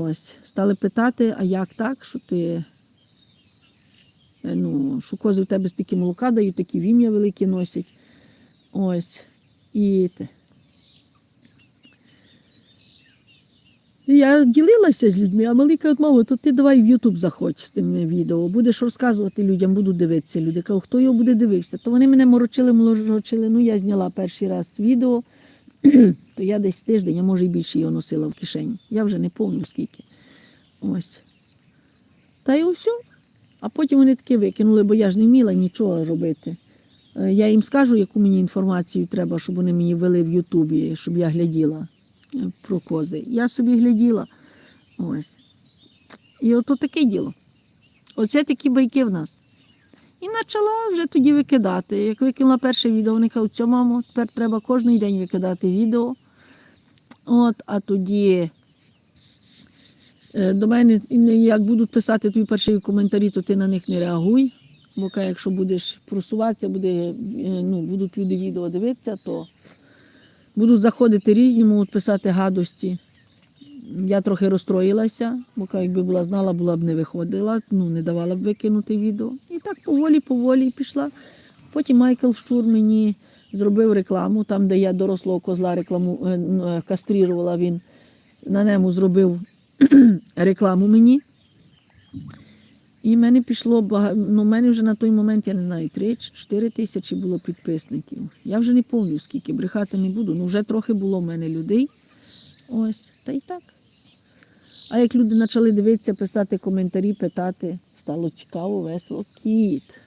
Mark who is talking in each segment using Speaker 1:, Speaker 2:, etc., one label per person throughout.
Speaker 1: Ось, стали питати, а як так, що ти. е, Ну, що кози в тебе стільки молока дають, такі вім'я великі носять. Ось. І те. Я ділилася з людьми, а малий каже, мамо, то ти давай в Ютуб заходь з тим відео, будеш розказувати людям, будуть дивитися люди. Кажу, хто його буде дивитися? То вони мене морочили, морочили. Ну, я зняла перший раз відео, то я десь тиждень, а може і більше його носила в кишені. Я вже не пам'ятаю скільки. Ось. Та й все. А потім вони таки викинули, бо я ж не вміла нічого робити. Е, Я їм скажу, яку мені інформацію треба, щоб вони мені вели в Ютубі, щоб я гляділа е, про кози. Я собі гляділа. Ось. І ото таке діло. Оце такі байки в нас. І почала вже тоді викидати. Як викинула перше відео, вони кажуть, що, мамо, тепер треба кожен день викидати відео. От, а тоді е, до мене, як будуть писати твої перші коментарі, то ти на них не реагуй. Бо якщо будеш просуватися, буде, е, ну, будуть люди відео дивитися, то будуть заходити різні, можуть писати гадості. Я трохи розстроїлася, бо якби була знала, була б не виходила, ну не давала б викинути відео. Так поволі, поволі пішла. Потім Майкл Щур мені зробив рекламу, там, де я дорослого козла рекламу е, е, кастрірувала, він на ньому зробив рекламу мені. І мене пішло багато. Ну, в мене вже на той момент, я не знаю, 3 чи 4 тисячі було підписників. Я вже не пам'ятаю, скільки брехати не буду. Ну, вже трохи було в мене людей. Ось, та й так. А як люди почали дивитися, писати коментарі, питати, стало цікаво, весело. Кіт.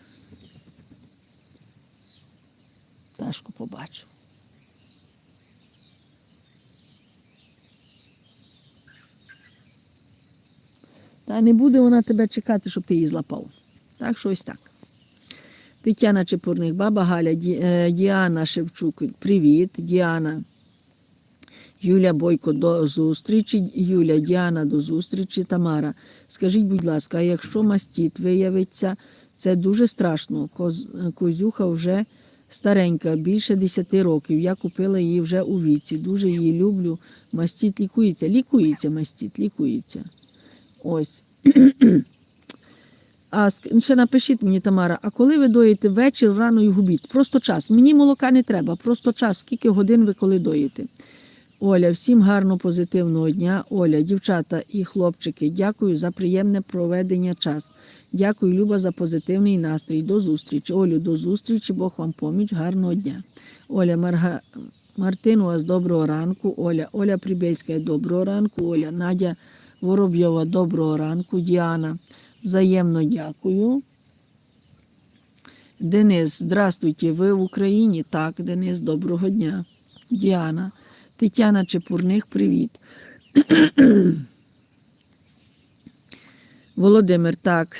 Speaker 1: Ташку побачив. Та не буде вона тебе чекати, щоб ти її злапав. Так, що ось так. Тетяна Чепурник, баба Галя, е, Діана Шевчук, привіт, Діана. Юля Бойко, до зустрічі. Юля, Діана, до зустрічі. Тамара. Скажіть, будь ласка, якщо мастіт виявиться, це дуже страшно. Коз, козюха вже старенька, більше 10 років. Я купила її вже у віці. Дуже її люблю. Мастіт лікується. Лікується мастіт, лікується. Ось. А ще напишіть мені, Тамара, а коли ви доїте вечір, рано і губіть? Просто час. Мені молока не треба, просто час. Скільки годин ви коли доїте? Оля, всім гарно позитивного дня. Оля, дівчата і хлопчики, дякую за приємне проведення час. Дякую, Люба, за позитивний настрій. До зустрічі. Олю, до зустрічі, Бог вам поміч. Гарного дня. Оля Марга... Мартин, у вас доброго ранку. Оля, Оля Прибєйська, доброго ранку. Оля, Надя Воробйова, доброго ранку. Діана, взаємно дякую. Денис, здравствуйте, ви в Україні? Так, Денис, доброго дня. Діана. Тетяна Чепурних, привіт. Володимир, так,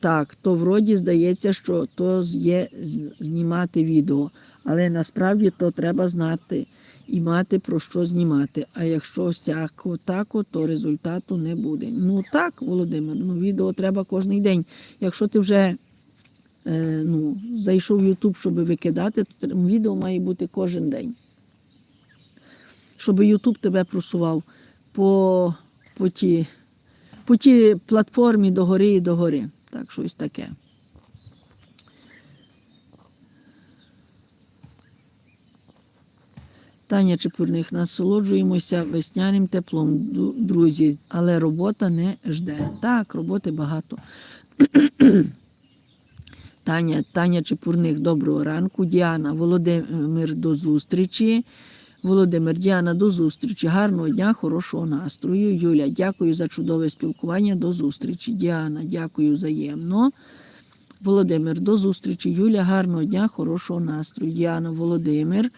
Speaker 1: так, то вроді здається, що то є знімати відео, але насправді то треба знати і мати про що знімати. А якщо всяко тако, то результату не буде. Ну так, Володимир, ну відео треба кожен день. Якщо ти вже е, ну, зайшов в YouTube, щоб викидати, то відео має бути кожен день щоб Ютуб тебе просував по, по, ті, по ті платформі догори і догори. Так, щось таке. Таня Чепурних, насолоджуємося весняним теплом, друзі, але робота не жде. Так, роботи багато. Таня, Таня Чепурних, доброго ранку. Діана, Володимир, до зустрічі. Володимир, Діана, до зустрічі. Гарного дня, хорошого настрою. Юля, дякую за чудове спілкування. До зустрічі. Діана, дякую взаємно. Володимир, до зустрічі. Юля, гарного дня, хорошого настрою. Діана, Володимир,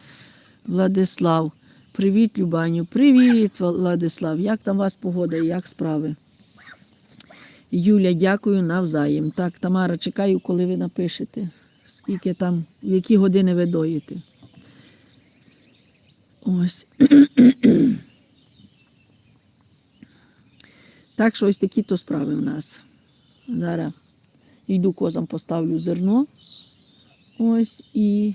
Speaker 1: Владислав. Привіт, Любаню. Привіт, Владислав. Як там вас погода і як справи? Юля, дякую навзаєм. Так, Тамара, чекаю, коли ви напишете. Скільки там, в які години ви доїте. Ось. так що ось такі то справи в нас. Зараз йду козам поставлю зерно. Ось і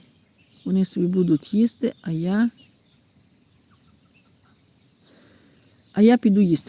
Speaker 1: вони собі будуть їсти, а я. А я піду їсти.